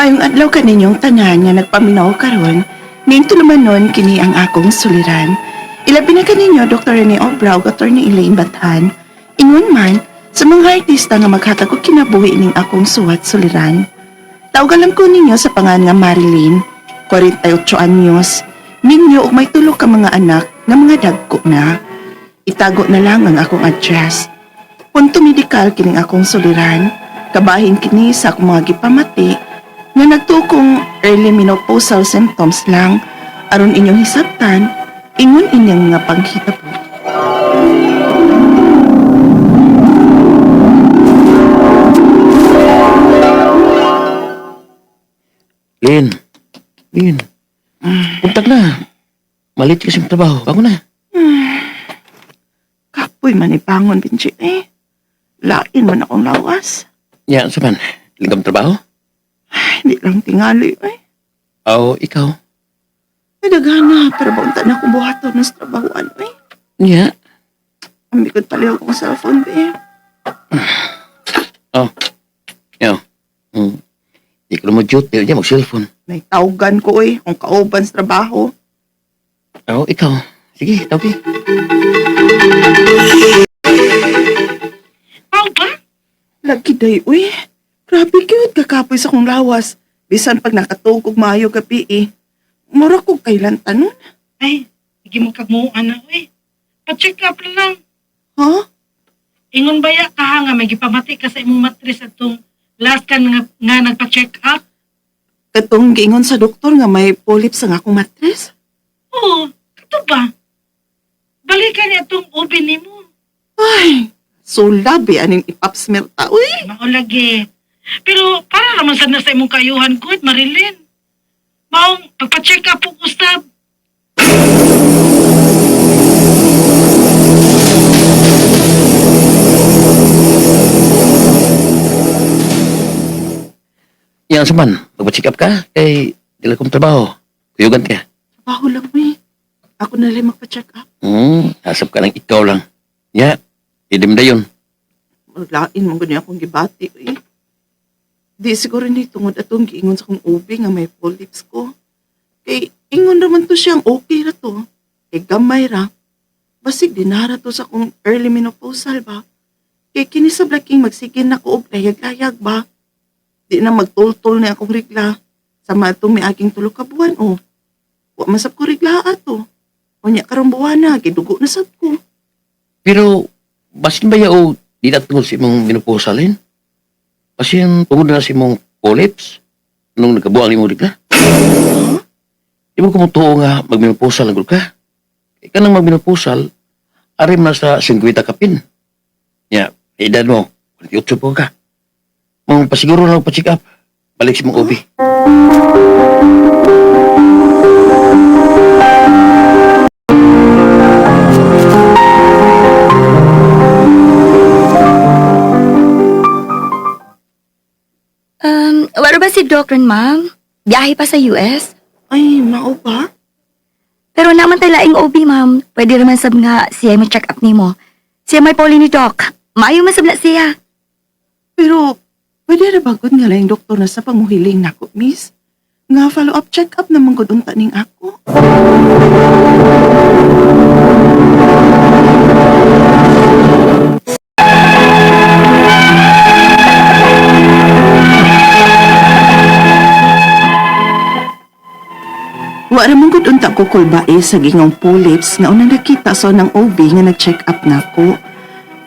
Mayong adlaw ka ninyong tanan nga nagpaminaw karon, ning tulumanon kini ang akong suliran. Ilabi na kaninyo Dr. Rene Obrao ug Attorney Elaine Bathan. Ingon man sa mga artista nga maghatag og kinabuhi ning akong suwat suliran. Tawgan lang ko ninyo sa pangan nga Marilyn, 48 anyos. Ninyo ug may tulo ka mga anak nga mga dagko na. Itago na lang ang akong address. Punto medikal kining akong suliran. Kabahin kini sa akong mga gipamati nga nagtukong early menopausal symptoms lang aron inyong hisabtan ingon inyang mga panghita po. Lin. Lin. Puntag na. Malit kasi yung trabaho. Bago na. Kapoy man ipangon Benji eh. Lain man akong lawas. Yan, saman. Ligam trabaho? Ay, Hindi lang tingali eh. O, ikaw. Ay, dagana, pero baunta na akong buhaton ng trabahoan eh. Nya. Ang bikod pala akong cellphone eh. Oh. Yo. Hmm. Di ko mo jute. Di mo cellphone. May tawgan ko eh, kung kauban sa trabaho. O, ikaw. Sige, ba? Lagi day, uy. Grabe cute kakapoy sa kong lawas. Bisan pag nakatugog maayo gabi eh. Mura ko kailan tanon. Ay, hindi mo kagmuan na, uy. Pa-check up lang. Ha? Ingon ba ya ka nga may gipamati ka sa imong matris atong last ka nga, nga nagpa-check up? Katong giingon sa doktor nga may polyps ang akong matres. Oo, kato ba? Balikan niya itong ubi ni mo. Ay, so labi aning ipapsmell ta. Uy, Mao lagi. Pero para naman sana sa imong kayuhan ko, Marilyn. Maong pagpa-check up po usab. Yan, saman. Magpa-check up ka. Kay, dila kong trabaho. Kuyugan ka. trabaho lang uy. Ako na lang magpa-check up. Hmm. Asap ka lang. Ikaw lang. Ya. Idim na yun. Maglain mo ganyan akong gibati. Uy. Di siguro ni tungod atong giingon sa kong ubi nga may polyps ko. Kay ingon naman to siyang okay ra to. Kay gamay ra. Basig dinara to sa kong early menopausal ba. Kay kini sa magsigin na ko og layag-layag ba. Di na magtultol na akong rigla. Sama itong may aking tulo ka buwan o. Wa masap ko rigla ato. Unya karong buwan na, gidugo na sab ko. Pero, basin ba yaw, di na si mong minupusalin? Kasi yung tungkol na si mong polyps, nung nagkabuang ni mo ka. Di mo kumutuo nga magminupusal ang ka. Ika nang magminupusal, arim na sa 50 kapin. Ya, edad mo, 48 po ka. Mong pasiguro na pa-check up, balik si mong ubi. Wala ba si Dr. Ma'am? Biyahe pa sa US? Ay, mao ba? Pero naman tayo laing OB, ma'am. Pwede naman sab nga siya may check up ni mo. Siya may poli ni Doc. Maayo masab na siya. Pero, pwede na bagod nga lang doktor na sa panguhiling nako, miss? Nga follow-up check-up na manggod unta ning ako. Gud unta ko kulbae sa gingong polyps nga unang nakita sa nang OB nga nag-check up nako.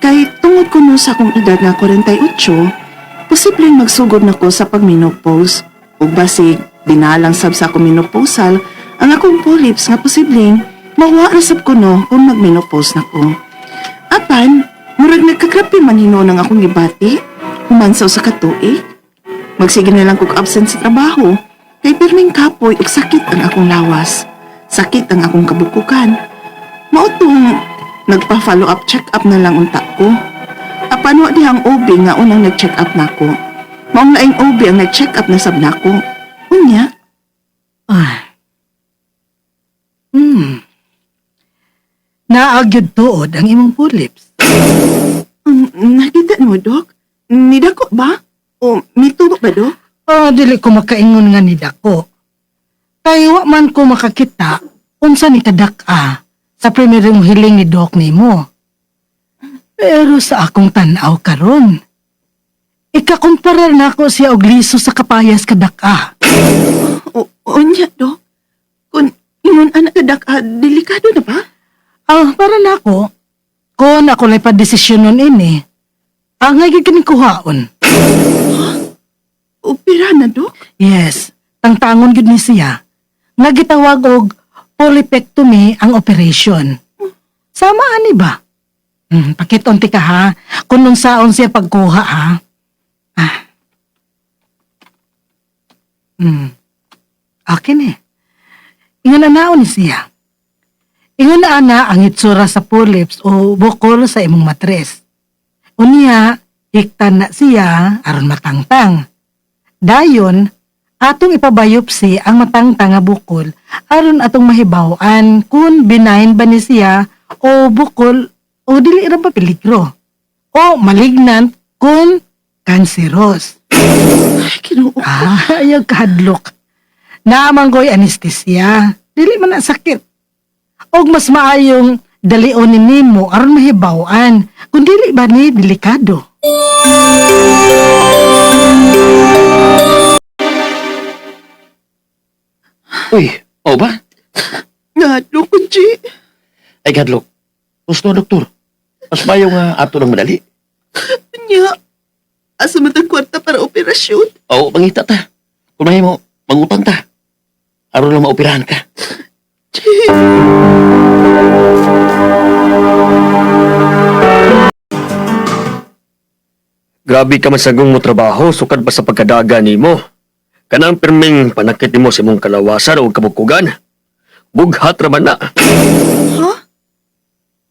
Kay tungod ko no sa akong edad nga 48, posibleng magsugod nako sa pagmenopause. Ug basig binalang sab sa akong menopausal ang akong polyps nga posibleng mawa na sab ko no kung magmenopause nako. Apan, murag nagkakrapi man hino ng akong gibati, humansaw sa katuig. Magsige na lang kog absent sa trabaho. Kay pirming kapoy ug sakit ang akong lawas. Sakit ang akong kabukukan. Mao tong nagpa-follow up check up na lang unta ko. Apan wa di ang OB nga unang nag-check up nako. Maong laing OB ang nag-check up na sab nako. Unya, Ah. Hmm. Naagyod tuod ang imong polyps. um, nakita mo, Dok? Nidako ba? O mitubok ba, Dok? Ah, dili ko makaingon nga ni dako. Kay wa man ko makakita unsa ni kadak-a sa primerong hiling ni Doc nimo. Pero sa akong tan-aw karon, ikakumpara na ako siya og liso sa kapayas kadak-a. O, unya, Dok. Kung ingon anak kadak, ah, delikado na ba? Ah, para na ako, kung ako lay pa desisyon nun ini, ang nga kuhaon. Opera na, Dok? Yes, tangtangon gud ni siya. Nga gitawag og polypectomy ang operation. Sama ani ba? Hmm, pakiton ti ka ha, kung nung saon siya pagkuha ha. Ah. Hmm. Akin eh. Ingon na ni siya. Ingon na ana ang itsura sa polyps o bukol sa imong matres. Unya, hiktan na siya aron matangtang. Dayon, atong ipabayopsi ang matangtang nga bukol aron atong mahibaw-an kung benign ba ni siya o bukol o dili ra ba peligro o malignant kung cancerous. Ay, kinuo. Ah, ayaw kahadlok. Naamanggoy anesthesia. Dili man na sakit. Og mas maayong dalionin nimo aron mahibaw-an kung dili ba ni delikado. Uy, o ba? Nga, Dok, Kunji. Ay, Gadlok. Gusto, doktor. Mas mayo nga ato ng madali. Nya, asa man tang kwarta para operasyon? O, mangita ta. Kung may mo, mangutang ta. Aron lang maoperahan ka. Grabe ka masagong mo trabaho, sukad pa sa pagkadaga nimo. Kanang pirming panakit nimo sa imong kalawasan o kabukugan. Bughat ra man na. Ha?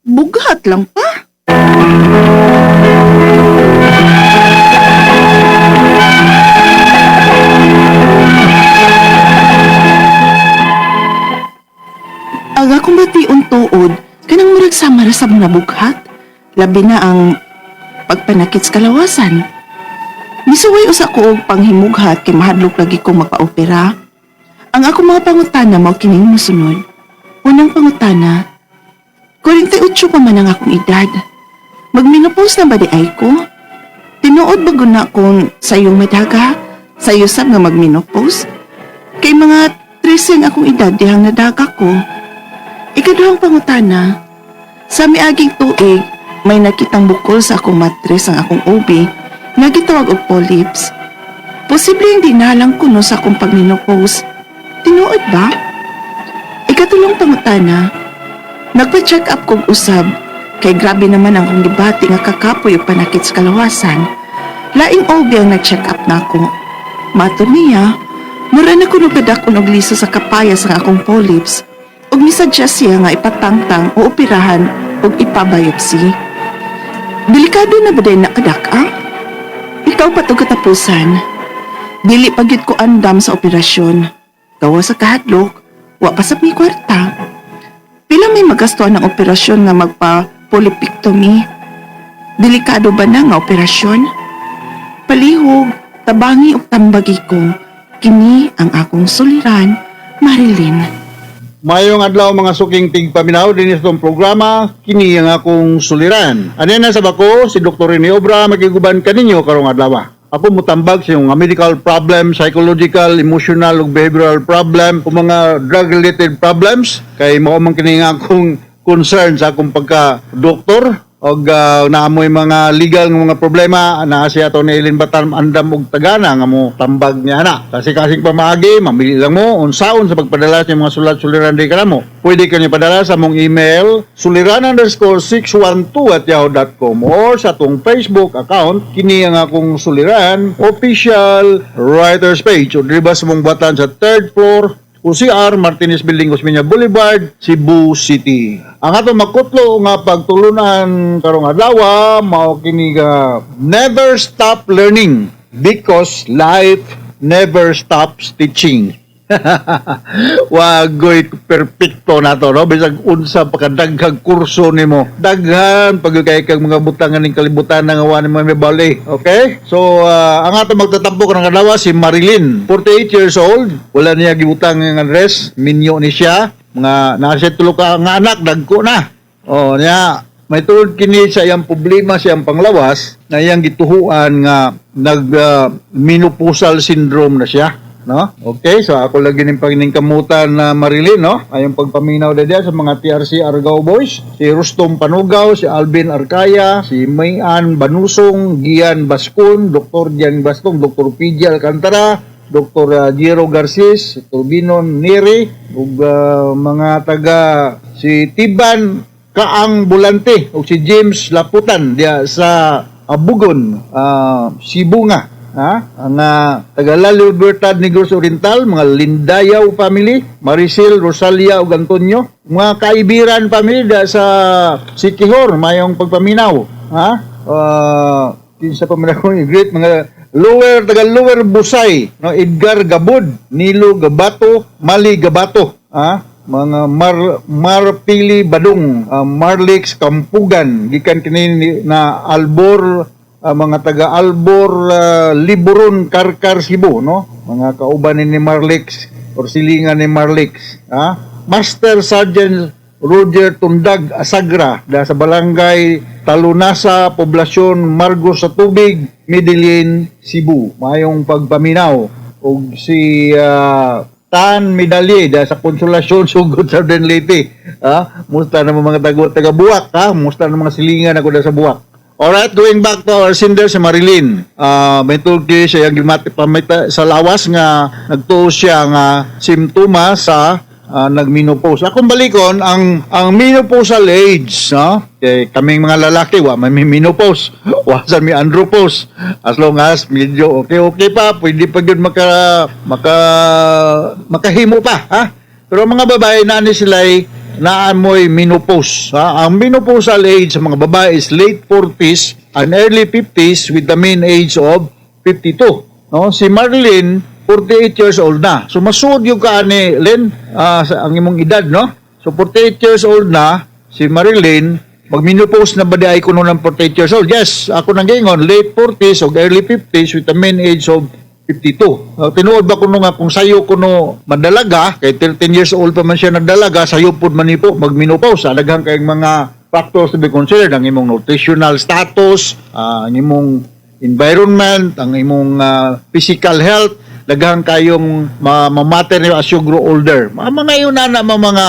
Bugat lang pa? Ang akong bation tuod, kanang murag samara sa mga bughat. Labi na ang pagpanakit sa kalawasan. Misuway usa ko og panghimughat kay mahadlok lagi kong magpa-opera. Ang akong mga pangutana mao kining mosunod. Unang pangutana, 48 pa man ang akong edad. Magminopause na ba di ay ko? Tinuod ba guna kung sayong madaga? Sayo sab nga magminopause? Kay mga 13 ang akong edad dihang nadaga ko. Ikaduhang pangutana, sa miaging tuig, may nakitang bukol sa akong matres ang akong OB nga gitawag og polyps. Posible hindi nalang kuno sa akong pagminopause. Tinuod ba? Ikatulong pangutana, nagpa-check up kong usab kay grabe naman ang akong gibati nga kakapoy o panakit sa kalawasan. Laing OB ang nag-check up na ako. Mato niya, mura na kuno kadakon og liso sa kapayas ang akong polyps ug misuggest siya nga ipatangtang o operahan ug ipabiopsy. Delikado na ba din nakadaka? Ikaw pa to katapusan. Dili pagyud ko andam sa operasyon. Gawa sa kahadlok, wa pa sa kwarta. Pila may magastuan ng operasyon nga magpa-polypectomy? Delikado ba na nga operasyon? Palihog, tabangi ug tambagi ko. Kini ang akong suliran, Marilyn. Mayong adlaw mga suking tigpaminaw din itong programa kini ang akong suliran. Ano na sa bako si Dr. Rene Obra magiguban kaninyo karong adlaw. Ako mutambag sa mga medical problem, psychological, emotional ug behavioral problem o mga drug related problems kay mao man kini nga akong concern sa akong pagka doktor og uh, naamoy mga legal nga mga problema na siya to ni Elin Batam andam og tagana nga mo tambag niya na. Kasi kasing pamaagi mamili lang mo unsaon sa pagpadala sa mga sulat-suliran di kanamo pwede ka niya padala sa mong email suliran underscore 612 at yahoo.com or sa atong Facebook account kini ang akong suliran official writers page. O diba sa mong batan sa third floor UCR Martinez Building, Osmeña Boulevard, Cebu City. Ang ato makutlo nga pagtulunan karong adlaw mao kini nga never stop learning because life never stops teaching. Wagoy perpekto na to, no? Bisag unsa pa daghang kurso nimo. Daghan pag kay kag mga butangan ning kalibutan nga wani mo may bali. Okay? So, ah, ang ato magtatampo ka ng kalawa si Marilyn, 48 years old. Wala niya gibutang ng address, minyo ni siya. Mga nasa tulo ka nga anak, dagko na. Oh, niya, may tulad kini sa iyang problema sa iyang panglawas na iyang gituhuan nga nag ah, menopausal syndrome na siya no okay so ako lagi ning panginingkamutan na Marilyn no ayong pagpaminaw na sa mga TRC Argao boys si Rustom Panugaw si Alvin Arcaya si Mayan Banusong Gian Bascon Dr. Gian Bastong Dr. PJ Alcantara Dr. uh, Jiro Garces, Turbino Neri, ug uh, mga taga si Tiban Kaang Bulante ug si James Laputan diya sa Abugon, uh, Cebu nga. Ha? Ang uh, taga La Libertad Negros Oriental, mga Lindayaw family, Maricel, Rosalia ug Antonio, mga kaibiran family diya sa Sikihor, mayong pagpaminaw. Ha? Uh, kinsa pa man great mga Lower taga Lower Busay, no Edgar Gabud, Nilo Gabato, Mali Gabato, ah mga Mar Marpili Badong, ah, Marlix Kampugan, gikan kini ni- na Albor ah, mga taga Albor ah, Liburon Karkar Cebu, no? Mga kauban ni Marlix or silingan ni Marlix, ah Master Sergeant Roger Tundag Asagra da sa barangay Talunasa, Poblasyon Margos sa Tubig, Medellin, Cebu. Mayong pagpaminaw og si ah, Tan Medalye da sa Konsolasyon Sugod Southern Leyte. Ha? Musta na mga taga, taga Buwak, ha? Musta na mga silingan ako da sa Buwak. Alright, going back to our sender si Marilyn. Ah, may tulki siya yung gimati pamita sa lawas nga nagtuo siya nga simptoma sa ah, nagmenopause. Akong balikon ang ang menopausal age, no? Kay kaming mga lalaki wa may menopause, wa sa may andropause. As long as medyo okay okay pa, pwede pa gyud maka maka makahimo pa, ha? Pero mga babae na ni sila naamoy menopause. Ha? Ang menopausal age sa mga babae is late 40s and early 50s with the mean age of 52. No? Si Marlene, 48 years old na. So masud yung ka ni Len ah, sa ang imong edad, no? So 48 years old na si Marilyn, mag-menopause na ba di ay kuno ng 48 years old? Yes, ako nang gingon, late 40s o early 50s with the mean age of 52. Uh, tinuod ba kuno nga kung sayo kuno madalaga, kay 13 years old pa man siya nagdalaga, sayo pud man ni po mag-menopause. Daghang kay mga factors to be considered ang imong nutritional status, ah, ang imong environment, ang imong ah, physical health, daghang kayong ma- mamatter as you grow older. Mga yun na na mga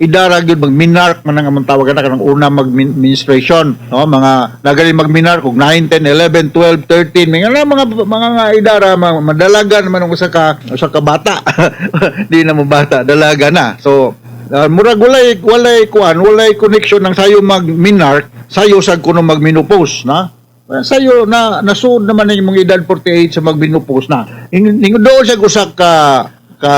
idara gyud mag minark man ang among tawag na kanang una mag menstruation no? Mga nagaling mag minark og 9 10 11 12 13 mga mga mga, mga nga idara mga, madalaga naman ang usa ka usa ka bata. Di na mo bata dalaga na. So uh, murag walay walay kuan walay connection ng sayo mag minark sayo sad kuno mag menopause na? Sayo na nasuod naman ang imong edad 48 sa mag menopause na. Ning doon sa usa ka ka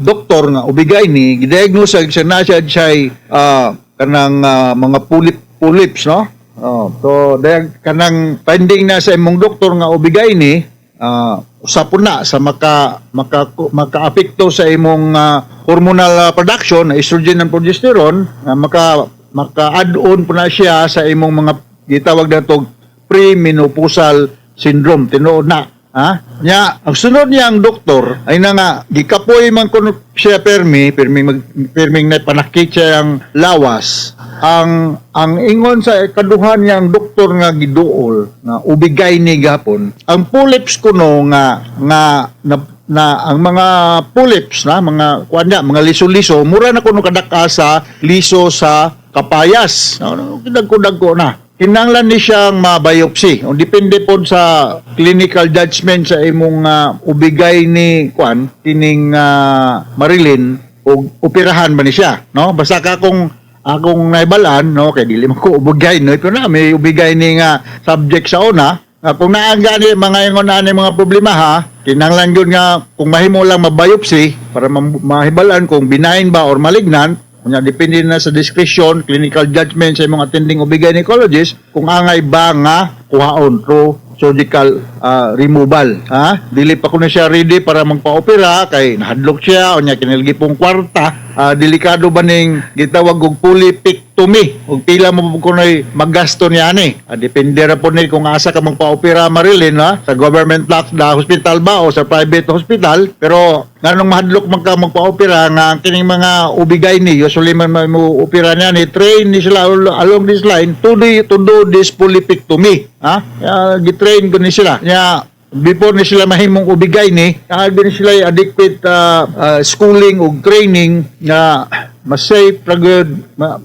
doktor nga ubigay ni gidiagnose siya na siya siya ah, kanang ah, mga pulip pulips no? Oh so dahil kanang finding na sa imong doktor nga ubigay ni ah, usapon na sa maka maka makaapekto sa imong ah, hormonal production estrogen and progesterone ah, maka maka add on po na siya sa imong mga gitawag na tog premenopausal syndrome. Tinuod na Ha? Nya, ang sunod niya ang doktor ay na nga gikapoy man kuno siya permi, permi mag perming na panakit siya ang lawas. Ang ang ingon sa kaduhan niya ang doktor nga giduol nga ubigay ni gapon. Ang polyps kuno nga nga na, na ang mga polyps na mga kuanya mga liso-liso mura na kuno kadaka sa liso sa kapayas. Ano kidag ko na kinanglan ni siyang mabiopsy. O depende po sa clinical judgment sa imong ah, ubigay ni Kwan, kining ah, Marilyn, o operahan ba ni siya, no? Basta ka kung akong naibalan, no, kay dili man ko ubigay no, ito na may ubigay ni nga subject sa una. Ah, kung naangga ni mga ingon na ni mga problema ha, kinanglan yun nga kung mahimo lang mabiopsy para ma- mahibalan kung benign ba or malignant, Kunya, depende na sa discretion, clinical judgment sa imong attending o gynecologist kung angay ba nga kuhaon through surgical ah, removal. Ha? Dili pa ko na siya ready para magpa-opera kay nahadlok siya o niya kinilgi pong kwarta. Ah, delikado ba ning gitawag og polypectomy ug pila mo ko na maggasto niya ni. Ah, depende ra po ni kung asa ka magpa-opera Marilyn ha? sa government tax na hospital ba o sa private hospital pero nganong mahadlok man ka nga ang kining mga ubigay ni usually man mo opera niya ni train ni sila al- along this line to do, to do this polypectomy ha uh, gitrain ko ni sila nya before ni sila mahimong ubigay ni kahit din sila adequate uh, uh, schooling o training na ma-safe ra gyud ma,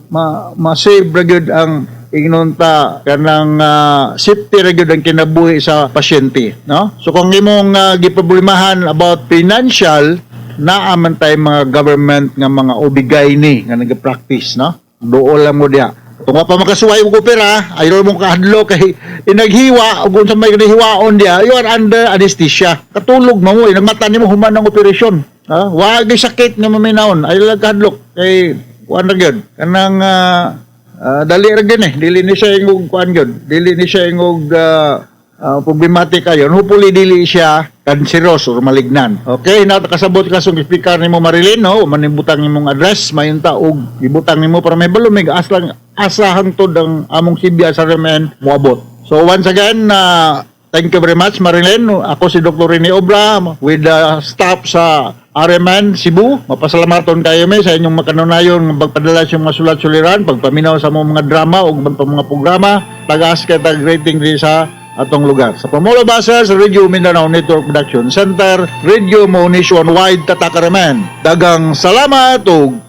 ma, gyud ang ignonta kanang uh, safety ra gyud ang kinabuhi sa pasyente no? So kung imong uh, giproblemahan about financial naa man tay mga government nga mga ubigay ni nga nagapractice no? Dool lang mo diha kung pa makasuway og opera ayo mo kahadlo kay inaghiwa ug unsa may hiwaon diha you are under anesthesia. Katulog mo mo mata nimo human ng operasyon. Ha? Wa gyud sakit nga maminaon. Ayo lang kahadlok kay kuan ra gyud. Kanang ah, ah, dali ra gyud eh dili ni siya ingog kuan gyud. Dili ni siya ingog ah, uh, problematic ayon. Hopefully dili siya cancerous or malignan. Okay na kasabot ka sa speaker nimo Marilyn no? Manibutang nimong address mayunta og ibutang nimo para may balumig. Aslang asa hangtod ang among Sibya sa remen moabot so once again uh, Thank you very much, Marilyn. Ako si Dr. Rene Obra with the staff sa RMN Cebu. Mapasalamaton kayo may sa inyong makanunayon ng pagpadala sa mga sulat-suliran, pagpaminaw sa mga, drama o mga, programa, tagas ka tag rating din sa atong lugar. Sa Pamulo Basa sa Radio Mindanao Network Production Center, Radio Mo Nationwide Tatakaremen. Dagang salamat o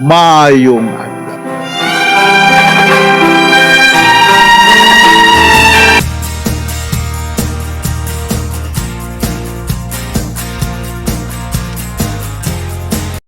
mayong